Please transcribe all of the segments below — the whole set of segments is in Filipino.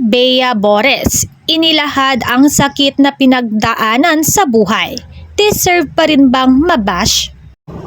Bea Bores, inilahad ang sakit na pinagdaanan sa buhay. Deserve pa rin bang mabash?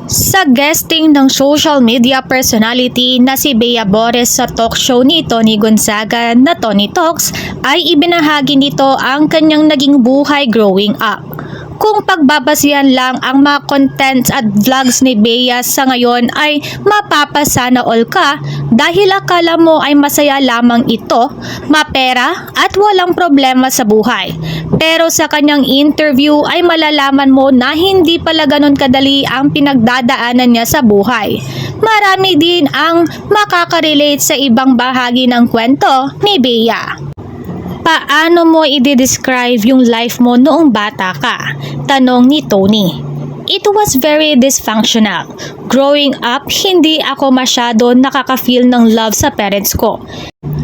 Sa guesting ng social media personality na si Bea Bores sa talk show ni Tony Gonzaga na Tony Talks ay ibinahagi nito ang kanyang naging buhay growing up. Kung pagbabasihan lang ang mga contents at vlogs ni Bea sa ngayon ay mapapasana all ka dahil akala mo ay masaya lamang ito, mapera at walang problema sa buhay. Pero sa kanyang interview ay malalaman mo na hindi pala ganun kadali ang pinagdadaanan niya sa buhay. Marami din ang makakarelate sa ibang bahagi ng kwento ni Bea. Paano mo i-describe yung life mo noong bata ka? Tanong ni Tony. It was very dysfunctional. Growing up, hindi ako masyado nakaka-feel ng love sa parents ko.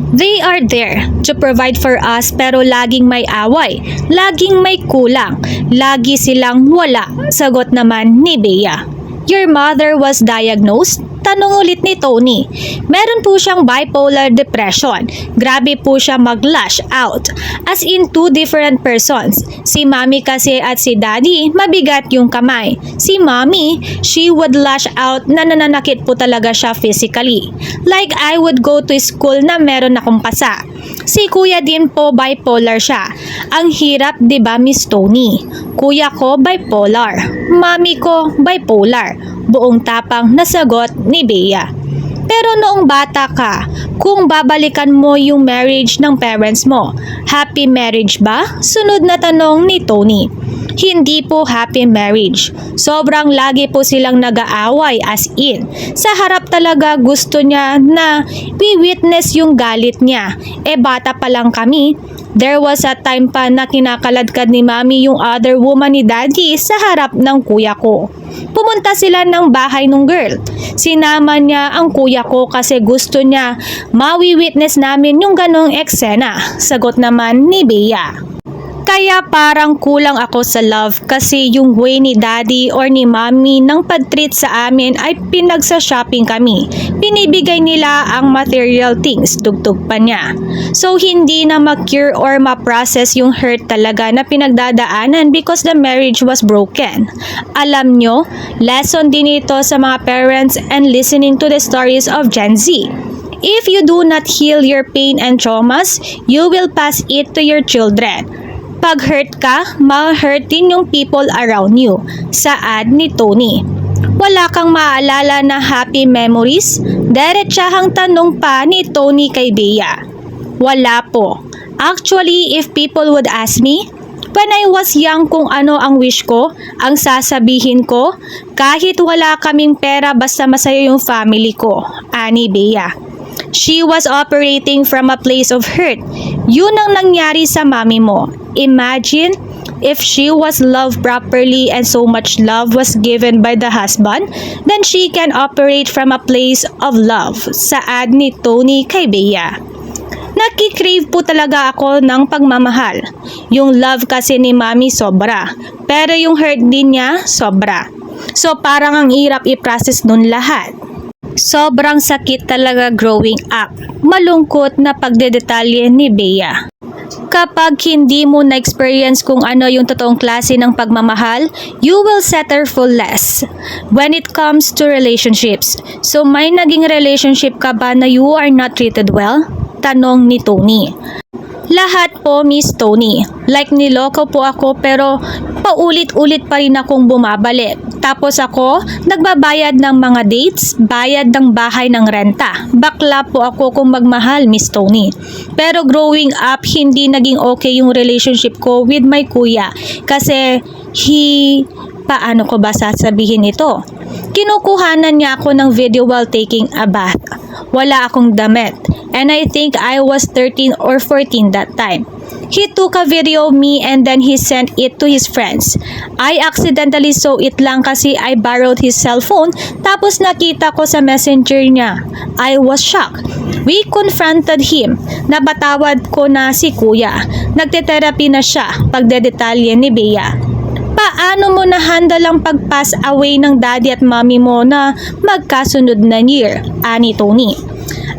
They are there to provide for us pero laging may away, laging may kulang, lagi silang wala, sagot naman ni Bea. Your mother was diagnosed? Tanong ulit ni Tony. Meron po siyang bipolar depression. Grabe po siya mag-lash out. As in two different persons. Si mommy kasi at si daddy, mabigat yung kamay. Si mommy, she would lash out na nananakit po talaga siya physically. Like I would go to school na meron akong pasa. Si kuya din po bipolar siya. Ang hirap 'di ba Miss Tony? Kuya ko bipolar. Mami ko bipolar. Buong tapang nasagot ni Bea. Pero noong bata ka, kung babalikan mo yung marriage ng parents mo, happy marriage ba? Sunod na tanong ni Tony. Hindi po happy marriage. Sobrang lagi po silang nag-aaway as in. Sa harap talaga gusto niya na we-witness yung galit niya. E bata pa lang kami. There was a time pa na kinakaladkad ni mami yung other woman ni daddy sa harap ng kuya ko. Pumunta sila ng bahay ng girl. Sinama niya ang kuya ko kasi gusto niya mawi-witness namin yung ganong eksena. Sagot naman ni Bea. Kaya parang kulang ako sa love kasi yung way ni daddy or ni mommy ng pag-treat sa amin ay pinagsa-shopping kami. Binibigay nila ang material things, tugtog pa niya. So hindi na ma-cure or ma-process yung hurt talaga na pinagdadaanan because the marriage was broken. Alam nyo, lesson din ito sa mga parents and listening to the stories of Gen Z. If you do not heal your pain and traumas, you will pass it to your children. Pag hurt ka, ma-hurt din yung people around you. Saad ni Tony. Wala kang maalala na happy memories? Diretsahang tanong pa ni Tony kay Bea. Wala po. Actually, if people would ask me, when I was young kung ano ang wish ko, ang sasabihin ko, kahit wala kaming pera basta masaya yung family ko. Ani Bea. She was operating from a place of hurt. Yun ang nangyari sa mami mo. Imagine if she was loved properly and so much love was given by the husband, then she can operate from a place of love. Saad ni Tony kay Bea. Nakikrave po talaga ako ng pagmamahal. Yung love kasi ni mami sobra. Pero yung hurt din niya sobra. So parang ang hirap i-process nun lahat. Sobrang sakit talaga growing up. Malungkot na pagdedetalye ni Bea. Kapag hindi mo na-experience kung ano yung totoong klase ng pagmamahal, you will settle for less when it comes to relationships. So may naging relationship ka ba na you are not treated well? Tanong ni Tony. Lahat po, Miss Tony. Like niloko po ako pero paulit-ulit pa rin akong bumabalik. Tapos ako, nagbabayad ng mga dates, bayad ng bahay ng renta. Bakla po ako kung magmahal, Miss Tony. Pero growing up, hindi naging okay yung relationship ko with my kuya. Kasi he, paano ko ba sasabihin ito? Kinukuhanan niya ako ng video while taking a bath. Wala akong damit. And I think I was 13 or 14 that time. He took a video of me and then he sent it to his friends. I accidentally saw it lang kasi I borrowed his cellphone tapos nakita ko sa messenger niya. I was shocked. We confronted him. Napatawad ko na si kuya. Nagte-therapy na siya pagdedetalye ni Bea. Paano mo na-handle ang pag-pass away ng daddy at mommy mo na magkasunod na year? Ani Tony.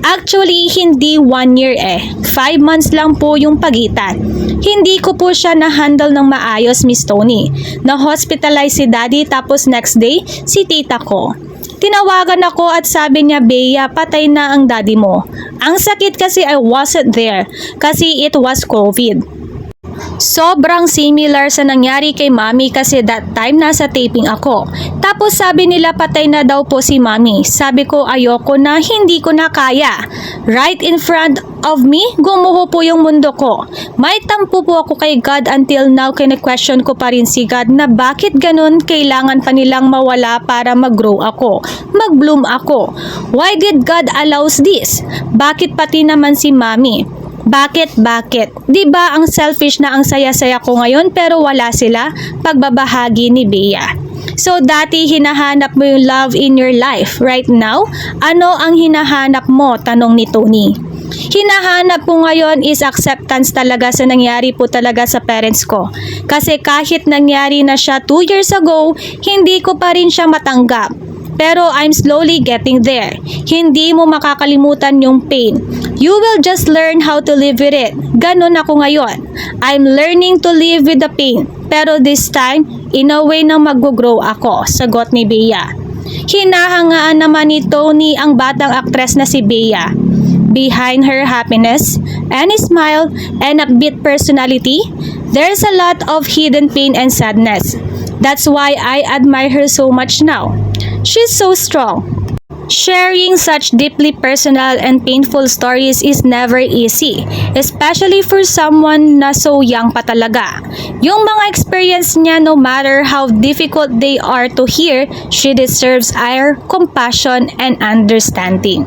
Actually, hindi one year eh. Five months lang po yung pagitan. Hindi ko po siya na-handle ng maayos, Miss Tony. Na-hospitalize si daddy tapos next day, si tita ko. Tinawagan ako at sabi niya, Bea, patay na ang daddy mo. Ang sakit kasi I wasn't there kasi it was COVID. Sobrang similar sa nangyari kay mami kasi that time nasa taping ako. Tapos sabi nila patay na daw po si mami. Sabi ko ayoko na, hindi ko na kaya. Right in front of me, gumuho po yung mundo ko. May tampo po ako kay God until now kine-question ko pa rin si God na bakit ganun kailangan pa nilang mawala para mag-grow ako, mag-bloom ako. Why did God allows this? Bakit pati naman si mami? Bakit, bakit? 'Di ba ang selfish na ang saya-saya ko ngayon pero wala sila? Pagbabahagi ni Bea. So dati hinahanap mo yung love in your life. Right now, ano ang hinahanap mo? Tanong ni Tony. Hinahanap ko ngayon is acceptance talaga sa nangyari po talaga sa parents ko. Kasi kahit nangyari na siya 2 years ago, hindi ko pa rin siya matanggap. Pero I'm slowly getting there. Hindi mo makakalimutan yung pain. You will just learn how to live with it. Ganon ako ngayon. I'm learning to live with the pain. Pero this time, in a way na mag-grow ako, sagot ni Bea. Hinahangaan naman ni Tony ang batang aktres na si Bea. Behind her happiness and smile and upbeat personality, there's a lot of hidden pain and sadness. That's why I admire her so much now. She's so strong. Sharing such deeply personal and painful stories is never easy, especially for someone na so young pa talaga. Yung mga experience niya, no matter how difficult they are to hear, she deserves our compassion and understanding.